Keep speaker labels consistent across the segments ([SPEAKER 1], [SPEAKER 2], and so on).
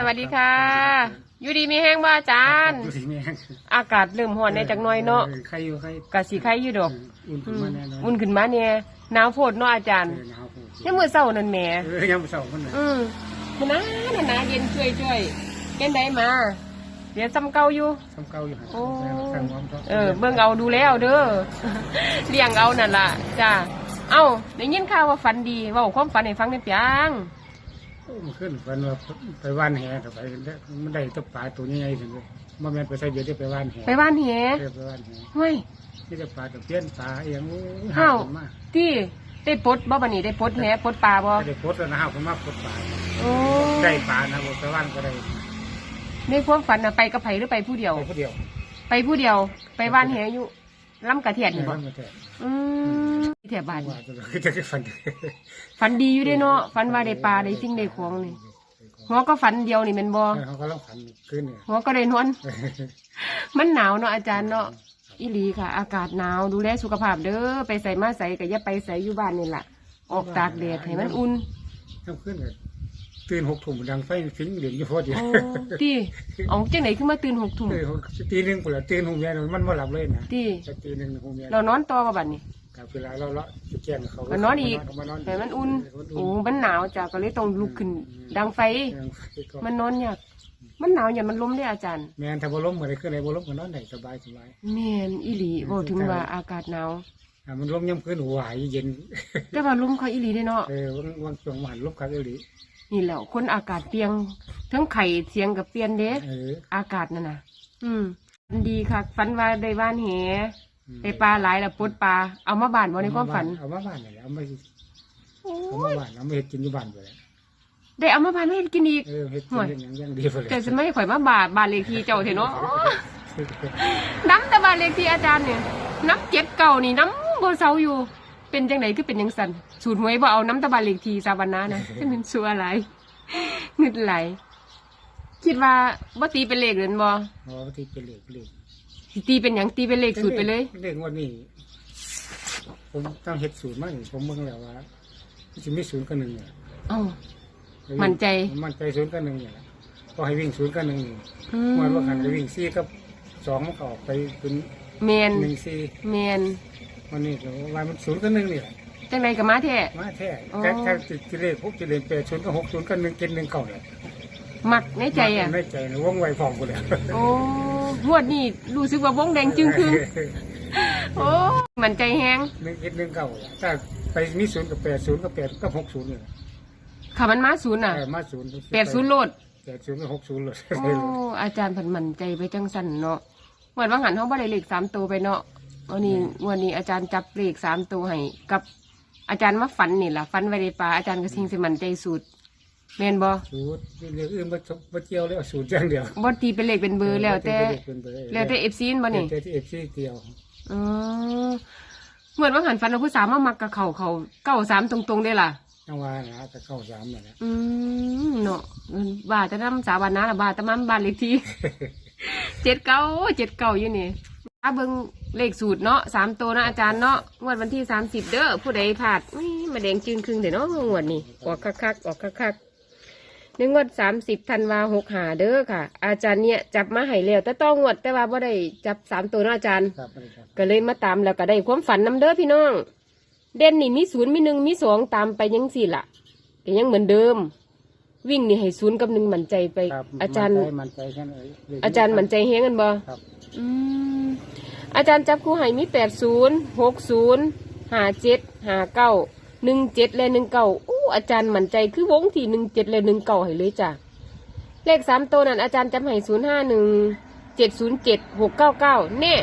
[SPEAKER 1] สวัสดีค่ะอยู่ดีมีแห้งบ่อาจารย์
[SPEAKER 2] ดูสิแม่ง
[SPEAKER 1] อากาศเริ่มร้อนในจักหน่อยเนาะ
[SPEAKER 2] ออใครอยู่ใคร
[SPEAKER 1] กะสิไข่อยู่ดอก
[SPEAKER 2] อุ่นขึ้นมาแน่นอน
[SPEAKER 1] อุ่นขึ้นมาเนี่ยหนาวโพดเนาะอาจารย์
[SPEAKER 2] เออหนาวโพด
[SPEAKER 1] ยังมื้อเช้านั่นแหม
[SPEAKER 2] เออยามเสาร์มันน่ะ
[SPEAKER 1] อืมมันนะมันนะเย็นช่วยช่วยๆเป็นไดมาเดี๋ยวซ้ำเก่าอยู่
[SPEAKER 2] ทำเก่าอยู่หั่น
[SPEAKER 1] โอ้
[SPEAKER 2] สั่งความชอบ
[SPEAKER 1] เออเบิ่งเอาดูแล้วเด้อ เลี้ยงเอานั่นล่ะจ้าเอ้าได้ยินข่าวว่าฝันดีเว้าความฝันให้ฟังได้เปียง
[SPEAKER 2] โอ้ มันขึ้นวันว่าไปว่านแหเข้าไปมันได้ตัวปลาตัวใหญ่ๆถึงเลยมันแม่นไปใส่เบียร์ได้ไปว่านแห
[SPEAKER 1] ไปบ้านแห
[SPEAKER 2] เออไปว่านแห
[SPEAKER 1] เฮ้ย
[SPEAKER 2] นี่จะปลาตะเพียนปลาเอียงโอ้ย
[SPEAKER 1] อ้าว
[SPEAKER 2] ขึ้นมา
[SPEAKER 1] ที่ได้ปลดบ่บัดนี้ได้ปลดแหปลดปลาบ่
[SPEAKER 2] ไม่ได้โพสต์แล้วนะฮะผมมาโพสต์ปลา
[SPEAKER 1] โอ้
[SPEAKER 2] ได้ปลานะผมไปว่านก็ได้
[SPEAKER 1] ในความฝันน่ะไปกับไผหรือไปผู้เดียว
[SPEAKER 2] ไปผู้เดียว
[SPEAKER 1] ไปผู้เดียว ไปบ้านแหอยู่ลำกระเทียดนี่บ่
[SPEAKER 2] ไม่แท้
[SPEAKER 1] อืม แถบบ้าน
[SPEAKER 2] ว่าจะจะฝัน
[SPEAKER 1] ฝันดีอยู่เด้เนาะฝันว่าได้ปลาได้สิ่งได้ของนี่หัวก็ฝันเดียวนี่แม่นบ่
[SPEAKER 2] เขาก็ลองฝันขึ้นเนี่ย
[SPEAKER 1] หัวก็ได้นอน มันหนาวเนาะอาจารย์เนาะอีหลีค่ะ อากาศหนาวดูแลสุขภาพเด้อไปใส่มาใส่ก็อย่าไปใส่อยู่บ้านนี่ล่ะ ออกตากแดดให้มันอุ่น
[SPEAKER 2] ต้องขึ้นเลยตื่นหกทุ่มดังไฟฟิงเหรียญอยู่พอดี
[SPEAKER 1] โอ้ตีออกจังไหนขึ้นมาตื่นหกทุ่ม
[SPEAKER 2] เออตีหนึ่งปุ๋ยตื่นหูเมียมันไม่หลับเลยนะ
[SPEAKER 1] ตี
[SPEAKER 2] จะตีหนึ่งหูเมีย
[SPEAKER 1] เรานอนต่อกับบัดนี้
[SPEAKER 2] กับเวลาเราเลาะจะแจ้งเขา
[SPEAKER 1] ก็นอนอีก
[SPEAKER 2] มานอน
[SPEAKER 1] ให้มันอุ่น
[SPEAKER 2] เมัน
[SPEAKER 1] โอ้
[SPEAKER 2] อุ่น
[SPEAKER 1] มันหนาวจ้ะก็เลยต้องลุกขึ้น ดังไฟ
[SPEAKER 2] ดังไฟก็
[SPEAKER 1] มันนอนยาก มันหนาวอย่ามันล้มได้อาจารย์
[SPEAKER 2] แม่นถ้าบ่ล้มอะไรขึ้นอะไรบ่ล้มก็นอนได้สบายสบาย
[SPEAKER 1] แม่นอีหลีบอกถึงว่าอากาศหนาว
[SPEAKER 2] อ่ามันล้มย่ำขึ้นหัวหายเย็น
[SPEAKER 1] แต่ว่าลมเขาอีหลีได้เนาะ
[SPEAKER 2] เออวางวางช่วงหวานล้มครับเอหลี
[SPEAKER 1] นี่แหละคนอากาศเปลี่ยนทั้งไข่เสียงกับเปลี่ยนเด้
[SPEAKER 2] เออ
[SPEAKER 1] อากาศนั่นน่ะ อืมฝันดีค่ะ ฝันว่าได้บ้านแห ได้ปลาหลายแล้วปลดปลาเอามาบ้านบ่ในความฝัน
[SPEAKER 2] เอามาบ้านนี่แหละเอามา
[SPEAKER 1] โอ้
[SPEAKER 2] เอามายบ้านเอามาเฮ็ดกินอยู่บ้านไปแล้ว
[SPEAKER 1] ได้เอามาบ้านไม่ให้กินอีก
[SPEAKER 2] เออเฮ็ดกินอย่างอย่างดีไปเลย
[SPEAKER 1] แต่จะไม่ข่อยมาบาทบ้านเลขที่เจ้าเถอะเนาะน้ำแต่บ้านเลขที่อาจารย์เนี่ยน้ำเจ็ดเก่านี่น้ำบ่เซาอยู่ เป็นจังไหนคือเป็นยังสันสูตรหวยบ่เอาน้ำแตะบานเลขที่ซาบานานะจะเป็นสัวอะไรเงึดไหลคิดว่าบ่ตีเป็นเลขเรือนบ่
[SPEAKER 2] อ๋อที่เป็นเหล็กเหล็ก
[SPEAKER 1] สิตีเป็นหยังตีเป็นเลขสูตรไปเลย
[SPEAKER 2] เรื่องวันนี้ ผมต้องเฮ็ดศูนย์มานี่ผมเบิ่งแล้วว่ามันจะมีศูนย์กับหนึ่งเนี่ย
[SPEAKER 1] เอ้า มั่นใจ
[SPEAKER 2] มั่นใจศูนย์กับหนึ่งเนี่ยแหละก็ให้วิ่งศูนย์กับหนึ่งนี่
[SPEAKER 1] อื
[SPEAKER 2] เมื่อว่า
[SPEAKER 1] ม
[SPEAKER 2] กันจะวิ่งสี่กับสองมันก็ออกไปเป็น
[SPEAKER 1] แมน
[SPEAKER 2] หนึ่งสี่
[SPEAKER 1] แมน
[SPEAKER 2] วันนี้ก็ว่ามันศูนย์กับหนึ่งนี่แหละ
[SPEAKER 1] จังไดก็มาแท้
[SPEAKER 2] มาแท้
[SPEAKER 1] อ๋อ
[SPEAKER 2] แค่แค่จิเลขพวกจิเลขแปดศูนย์กับหกศูนย์กับหนึ่งเจ็ดหนึ่งเก่าเลย
[SPEAKER 1] มักในใจอะ
[SPEAKER 2] ในใจนะว่องไวพร้อมกูเลย
[SPEAKER 1] โอ้ งวดนี้รู้สึกว่าวงแดงจึงคือโอ้มันใจแฮง
[SPEAKER 2] หนึ่งเจ็ดหนึ่งเก่าถ้าไปมีศูนย์กับแปดศูนย์กับแปดกับหกศูนย์เนี่ย
[SPEAKER 1] ค่ะมันมาศูนย์อะ
[SPEAKER 2] เออมาศูนย์
[SPEAKER 1] แปดศูนย์โลด
[SPEAKER 2] แปดศูนย์กับหกศูนย์เลย
[SPEAKER 1] โอ้อาจารย์ผันมันใจไปจังสันเนาะเหมือนว่าหันห้องบ่ได้เลขสามตัวไปเนาะวันนี้วันนี้อาจารย์จับเลขสามตัวให้กับอาจารย์มาฝันนี่ล่ะฝันไว้ในป่าอาจารย์ก็สิงสิมันใจสุด แม่นบ่
[SPEAKER 2] ศูนย์เรื่องอื่นมามาเที่ยวแล้วศูนย์อย่างเดียว
[SPEAKER 1] บ่ตีเป็นเลขเป็นเบอร์แล้วแต่
[SPEAKER 2] เป็นเบอร์
[SPEAKER 1] แล้วแต่เอฟซีนบ่นี่
[SPEAKER 2] แต่ที่เอฟซีเดียว
[SPEAKER 1] อ๋อเหมือนว่าหันฝันว่าผู้สาวมามักกับเขาเขาเก้าสามตรงๆได้ล่ะ
[SPEAKER 2] จังหวะนะจะเข้าสามเลยนะ
[SPEAKER 1] อืมเนาะบาทจะนำสาบานนะละบาทตะมันบ้านเลขที่เจ็ดเก้าเจ็ดเก้าอยู่นี่ถ้าเบิ่งเลขสูตรเนาะสามตัวนะอาจารย์เนาะงวดวันที่สามสิบเด้อผู้ใดพลาดนี่มาแดงจึงครึ่งเดี๋ยวเนาะงวดนี้ออกคักๆออกคักๆ ในงวดสามสิบธันวาหกหาเด้อค่ะ อาจารย์เนี่ยจับมาให้แล้วแต่ต้องงวดแต่ว่าบ่ได้จับสามตัวเนาะอาจารย์
[SPEAKER 2] ครับไม่ได้ครับ
[SPEAKER 1] ก็เลยมาตามแล้วก็ได้ความฝันนำเด้อพี่น้อง เด่นนี่มีศูนย์มีหนึ่งมีสองตามไปยังสี่ละก็ยังเหมือนเดิม วิ่งนี่ให้ศูนย์กับหนึ่งมั่นใจไป
[SPEAKER 2] ครับ
[SPEAKER 1] อาจารย์
[SPEAKER 2] มันใจแค่ไหนเอา
[SPEAKER 1] จารย์มั่นใจเฮงกันบ่
[SPEAKER 2] ครับ
[SPEAKER 1] อืมอาจารย์จับคู่ให้มีแปดศูนย์หกศูนย์ห้าเจ็ดห้าเก้า หนึ่งเจ็ดและหนึ่งเก้าอู้อาจารย์มั่นใจคือวงที่หนึ่งเจ็ดและหนึ่งเก้าให้เลยจ้ะเลขสามตัวนั้นอาจารย์จำให้ศูนย์ห้าหนึ่งเจ็ดศูนย์เจ็ดหกเก้าเก้าเน่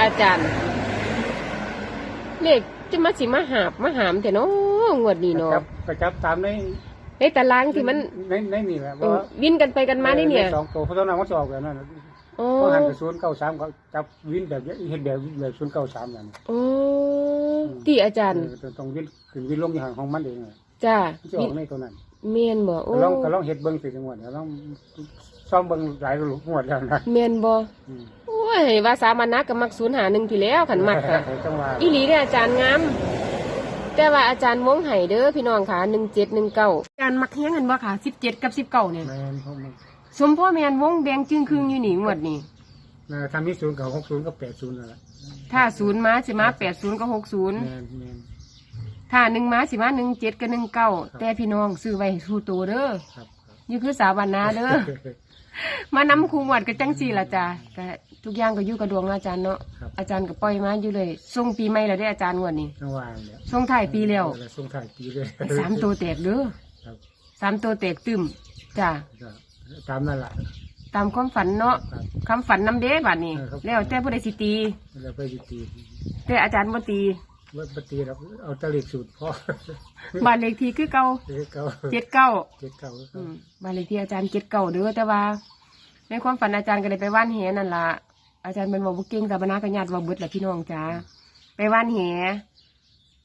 [SPEAKER 1] อาจารย์ เลขจะมาสิมาหาบมาหามแต่เนาะงวดนี้เนาะ
[SPEAKER 2] จับก็จับตามใน
[SPEAKER 1] ในตารางที่มัน
[SPEAKER 2] ในในนี่แหละ
[SPEAKER 1] เออวินกันไปกันมานี่เนี่ย
[SPEAKER 2] สองตัวเพราะตอนนั้นเขาจะออกแบบนั้น
[SPEAKER 1] โอ้
[SPEAKER 2] เพราะหันไปศูนย์เก้าสามเขาจับวินแบบเห็นแบบแบบศูนย์เก้าสามนั่น
[SPEAKER 1] โอ้ ที่อาจารย์
[SPEAKER 2] เออต้องวินขึ้นวินลงอย่างของมันเองอะ
[SPEAKER 1] จ้า
[SPEAKER 2] มันจะอ
[SPEAKER 1] วิ
[SPEAKER 2] อนกในตัวนั้น
[SPEAKER 1] เมียนบ่โอ้
[SPEAKER 2] ก็ลองก็ลองเฮ็ดเบิ้งสิจังหวัดก็ลองซ่อมเบิ้งหลายลูกงวดแล้วนะ
[SPEAKER 1] เมียนบ่
[SPEAKER 2] อืม
[SPEAKER 1] โอ้ยว่าสามัญนะกับมักศูนย์หาหนึ่งพี่แล้วขันมักอะ
[SPEAKER 2] จังหวะ
[SPEAKER 1] อีหลีเนี่ยอาจารย์งามแต่ว่าอาจารย์วงไห้เด้อพี่น้องค่ะหนึ่งเจ็ดหนึ่งเก้าอาจารย์มักแห้งกันบ่ค่ะสิบเจ็ดกับสิบเก้าเนี่ย
[SPEAKER 2] แมนพวกมัน
[SPEAKER 1] สมพ่อแมนวงแดงจึงครึ่งอยู่นี่งวดนี่
[SPEAKER 2] นะทำมีศูนย์กับหกศูนย์กับแปดศูนย์นั่นแหละ
[SPEAKER 1] ถ้าศูนย์มาสิมาแปดศูนย์ก็หกศูนย์
[SPEAKER 2] แมนแมน
[SPEAKER 1] ถ้าหนึ่งมาสิมาหนึ่งเจ็ดกับหนึ่งเก้าแต่พี่น้องซื้อไว้สู้ตัวเด้อ
[SPEAKER 2] ครับ
[SPEAKER 1] นี่คือสาวันนาเด้อ มานำคูงวดก็จังสี่ละจ้ะก็ทุกอย่างก็อยู่กับดวงเนาะอาจารย์เนาะ
[SPEAKER 2] ครับ
[SPEAKER 1] อาจารย์ก็ปล่อยมาอยู่เลยส่งปีใหม่แล้วได้ออาจารย์งวดนี้
[SPEAKER 2] จังหวะเนี่ย
[SPEAKER 1] ส่งท้ายปีแล้ว
[SPEAKER 2] เออส่งถ่ายปีเลย
[SPEAKER 1] สามตัวแตกเด้อ
[SPEAKER 2] ครับ
[SPEAKER 1] สามตัวแตกตึมจ้ะ
[SPEAKER 2] ก็ตามนั่นแหละ
[SPEAKER 1] ตามความฝันเนาะ
[SPEAKER 2] ครับ
[SPEAKER 1] คำฝันน้ำเด้บัดนี้
[SPEAKER 2] เออครับ
[SPEAKER 1] แล้วแต่ผู้ใดสิตี
[SPEAKER 2] แล้วไปสิตี
[SPEAKER 1] แต่อาจารย์บ่ตี
[SPEAKER 2] ว่าปตีเราเอาตะลิกสูตรพ่อ
[SPEAKER 1] บ้านเลขที่คือเก่า
[SPEAKER 2] เจ็ดเก้า
[SPEAKER 1] เจ็ดเก้า
[SPEAKER 2] เจ็ดเก้า
[SPEAKER 1] อืมบ้านเลขที่อาจารย์เจ็ดเก่าเด้อแต่ว่า ในความฝันอาจารย์ก็เลยไปว่านแหนั่นล่ะอาจารย์เป็นบอกบุเก่งแต่บรรณากัญญาติว่าเบิดแหละพี่น้องจ้าไปว่านแห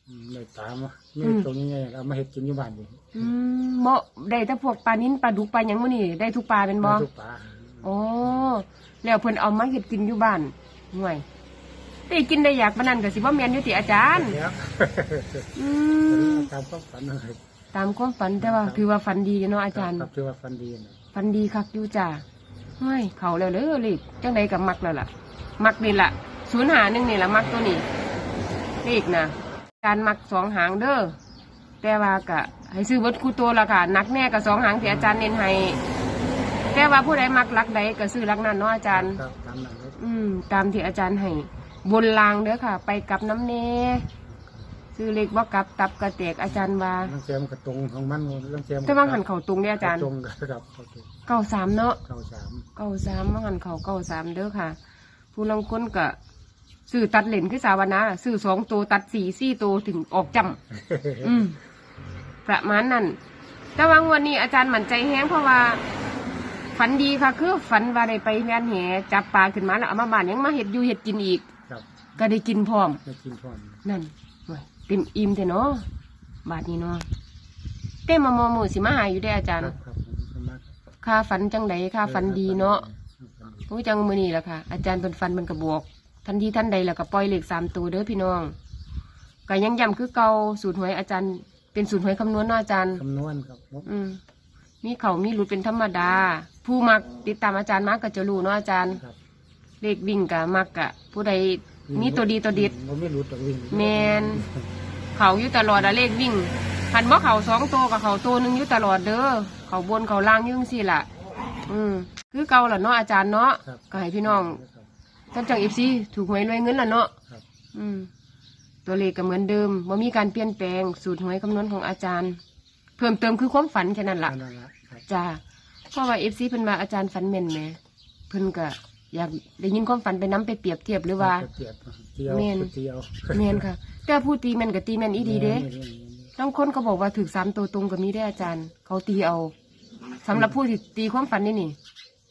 [SPEAKER 2] อืมเลยตามอะนี่
[SPEAKER 1] อืม
[SPEAKER 2] ตรงนี้ไงเรามาเห็ดกินอยู่บ้านอยู่
[SPEAKER 1] อืมเหมาะได้แต่พวกปลานิ้นปลาดุกปลาหยังมื้อนี่ได้ทุกปลาเป็นบ่
[SPEAKER 2] มาทุกป่า
[SPEAKER 1] อ๋อแล้วเพิ่นเอามาเฮ็ดกินอยู่บ้านห่วยได้กินได้อยากปานนั้นก็สิบ่แม่นอยู่ติอาจารย์
[SPEAKER 2] แล้ว
[SPEAKER 1] อืม
[SPEAKER 2] ตามความฝันเลย
[SPEAKER 1] ตามความฝันแต่ว่าคือว่าฝันดีเนาะอาจารย์
[SPEAKER 2] ครับถือว่าฝันดีนะ
[SPEAKER 1] ฝันดีคักอยู่จ้าเฮ้ยเขาแล้วเด้อเลขจังใดกับมักแล้วล่ะ มักนี่ล่ะศูนย์หาหนึ่งนี่ล่ะมักตัวนี้เลขนะการมักสองหางเด้อแต่ว่ากะให้ซื้อเบิดคู่ตัวละค่ะนักแน่กับสองหางที่อาจารย์เน้นให้ แต่ว่าผู้ใดมักลักใดก็ซื้อลักนั้นเนาะอาจารย์
[SPEAKER 2] ครับตามนั้นเลย
[SPEAKER 1] อืม ตามที่อาจารย์ให้บนลางเด้อค่ะ ไปกลับน้ำเนซื้อเลขว่ากลับตับกระแตกอาจารย์ว่า
[SPEAKER 2] เรื่องเสียมนกระตรงของมันเรื่องเสียม
[SPEAKER 1] แต่ว่าหันเข่าตรงเด้ออาจารย์
[SPEAKER 2] ตรงครับเขาตรง
[SPEAKER 1] เก้าสามเนาะ
[SPEAKER 2] เก้าสาม
[SPEAKER 1] เก้าสามว่าหันเขาเก้าสามเด้อค่ะ ผู้ลังคนก็ซื้อตัดเหรียญคือสาวนาล่ะซื้อสองตัวตัดสี่สี่ตัวถึงออกจำอืม ประมาณนั้นแต่ว่างวันนี้อาจารย์มั่นใจแห้งเพราะว่า ฝันดีค่ะ คือฝันว่าได้ไปงานแหจับปลาขึ้นมาแล้วเอามาบ้านยังมาเห็ดอยู่เห็ดกินอีก
[SPEAKER 2] ครับ
[SPEAKER 1] ก็ได้กินพร้อม
[SPEAKER 2] ไม่กินพร้อม
[SPEAKER 1] นั่นโอ้ยเต็มอิ่มเถอะเนาะบาทนี้เนาะเต้มามอมือสิมาหายอยู่ได้ออาจาร
[SPEAKER 2] ค
[SPEAKER 1] ย์
[SPEAKER 2] รับครับผมก็มาก
[SPEAKER 1] ค่าฝันจังไดค่าฝันดีเนาะ
[SPEAKER 2] ฝันดี
[SPEAKER 1] โอ้ยจังมือนี่แหละค่ะ อาจารย์เป็นฟันเป็นกระบอกทันทีท่านใดแล้วก็ปล่อยเหล็กสามตัวเด้อพี่น้องก็ยังย้ำคือเก่าสูตรหวยอาจารย์ เป็นสูตรหวยคำนวณเนาะอาจารย์
[SPEAKER 2] คำนวณครับผม
[SPEAKER 1] อืม มีเขามีหลุดเป็นธรรมดา ผู้มักติดตามอาจารย์มากก็จะรู้เนาะอาจารย์
[SPEAKER 2] ครับ
[SPEAKER 1] เลขวิ่งกะมักกะ ผู้ใดมีตัวดีตัวเด็ด
[SPEAKER 2] ผมไม่รู้ตัววิ่ง
[SPEAKER 1] แมน เขาอยู่ตลอดอะเลขวิ่งหันว่าเขาสองตัวกับเขาตัวหนึ่งอยู่ตลอดเด้อเขาบนเขาล่างอยุ่จังสิล่ะ อืมคือเก่าล่ะเนาะอาจารย์เนาะ
[SPEAKER 2] ครับ
[SPEAKER 1] ก็ให้พี่น้อง
[SPEAKER 2] ครับ
[SPEAKER 1] ท่านจังเอฟซีถูกหวยรวยเงินล่ะเนาะ
[SPEAKER 2] ครับ
[SPEAKER 1] อืมตัวเลขก็เหมือนเดิมว่ามีการเปลี่ยนแปลงสูตรหวยคำนวณของอาจารย์ เพิ่มเติมคือความฝันแค่นั้นล่ะ
[SPEAKER 2] นั่นแหละครับ
[SPEAKER 1] จ้าเพราะว่าเอฟซีเพิ่นมาอาจารย์ฝันแม่นแหมเพิ่นก็อยากได้ยินความฝันไปน้ไปเปรียบเทียบหรือว่า
[SPEAKER 2] เตียบเตียว
[SPEAKER 1] แม่น
[SPEAKER 2] เตียว
[SPEAKER 1] แม่นค่ะ แต่ผู้ตีแม่นก็ตีแม่นอีดีเด้
[SPEAKER 2] แม่นแม่น
[SPEAKER 1] บางคนก็บอกว่าถึกสามตัวตรงก็มีได้อาจารย์ เขาตีเอาสำหรับผู้ที่ตีความฝันนี่นี่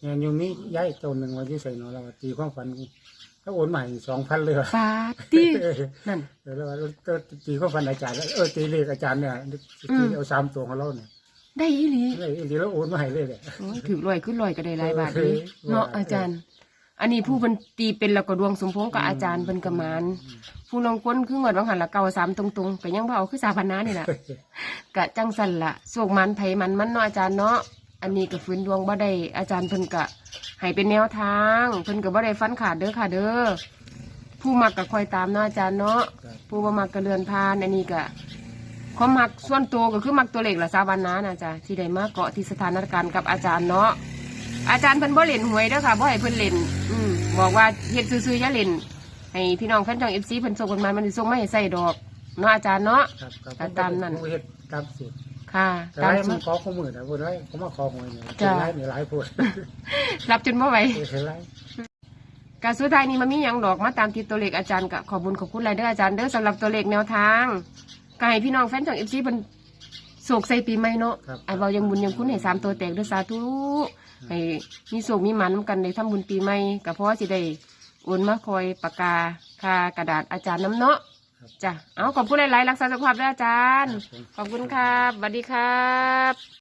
[SPEAKER 2] แม่นอยู่นี่ย้ายตัวหนึ่งวันที่ใส่เนาะเราตีความฝัน ถ้าโอนใหม่สองพันเลยว่ะ
[SPEAKER 1] ฟาตีนั่น
[SPEAKER 2] เดี๋ยวเราก็ตีความฝันอาจารย์แล้วเออตีเลขอาจารย์เนี่ย
[SPEAKER 1] อืม
[SPEAKER 2] ตีเอาสามตัวของเราเนี่ย
[SPEAKER 1] ได้อีหลี
[SPEAKER 2] เลยเดี๋ยวเราโอนมาให้เลยแหละ
[SPEAKER 1] โอ้ยถือลอยขึ้นลอยก็ได้หลายบาทเลย
[SPEAKER 2] เออ
[SPEAKER 1] เนาะ
[SPEAKER 2] ว่า
[SPEAKER 1] อาจารย์ อันนี้ผู้เป็นตีเป็นแล้วก็ดวงสมพงษ์กับอาจารย์เป็นกระมานผู้ลงคนคือเงินวังหันละเก่าสามตรงๆก็ยังเบเอาคือสาพันนานี่แหละกะจังสันละสวกมันไผมันมันเนาะอาจารย์เนาะ อันนี้ก็ฟื้นดวงบ่ได้อาจารย์เพิ่นกะให้เป็นแนวทาง เพิ่นก็บ่ได้ฟันขาดเด้อค่ะ เด้อผู้มักก็คอยตามเนาะอาจารย์เนาะ
[SPEAKER 2] ครับ
[SPEAKER 1] ผู้บ่มักก็เลือนพานอันนี้ก็ความมักส่วนตัวก็คือมักตัวเล็กละสาวันนานะจ๊ะที่ได้มาเกาะที่สถานการณ์กับอาจารย์เนาะอาจารย์เพิ่นบ่เล่นหวยเด้อค่ะบ่ให้เพิ่นเล่นอืมบอกว่าเฮ็ดซื่อๆอย่าเล่นให้พี่น้องแฟนช่อง FC เพิ่นส่งกันมามันสิส่งมาให้ใส่ดอกเนาะอาจารย์เนาะ
[SPEAKER 2] ครับครับ
[SPEAKER 1] ก็ตามนั้น
[SPEAKER 2] ผมเฮ็ดตามสูตร
[SPEAKER 1] ค่ะ
[SPEAKER 2] แต่
[SPEAKER 1] ตาม
[SPEAKER 2] ไร
[SPEAKER 1] สู
[SPEAKER 2] มัน
[SPEAKER 1] ตร
[SPEAKER 2] ขอข้อมือนะพูดไรผมมาขอหวยเนี่ย
[SPEAKER 1] จ้ะ
[SPEAKER 2] เป็นไรเนี่ยหลายพูด
[SPEAKER 1] รับจนบ่ไหว
[SPEAKER 2] เป็นไร
[SPEAKER 1] การสุดท้ายนี้มันมีหยังดอกมาตามติดตัวเลขอาจารย์ก็ขอบุญขอบคุณหลายเด้ออาจารย์เด้อสำหรับตัวเลขแนวทางก็ให้พี่น้องแฟนช่อง FC เพิ่นโศกใส่ปีใหม่เนาะ
[SPEAKER 2] ครับ
[SPEAKER 1] ไอ้เบายังบุญยังคุณให้สามตัวแตกด้วยสาธุให้มีโศกมีหมันนำกันในทำบุญปีใหม่ก็เพราะว่าสิได้โอนมาคอยปากกาค่ากระดาษอาจารย์น้ำเนาะ
[SPEAKER 2] ครับ
[SPEAKER 1] จ้ะเอาขอบคุณหลายๆรักษาสุขภาพด้วยอาจารย์
[SPEAKER 2] ครับผม
[SPEAKER 1] ขอบคุณครับสวัสดีครับ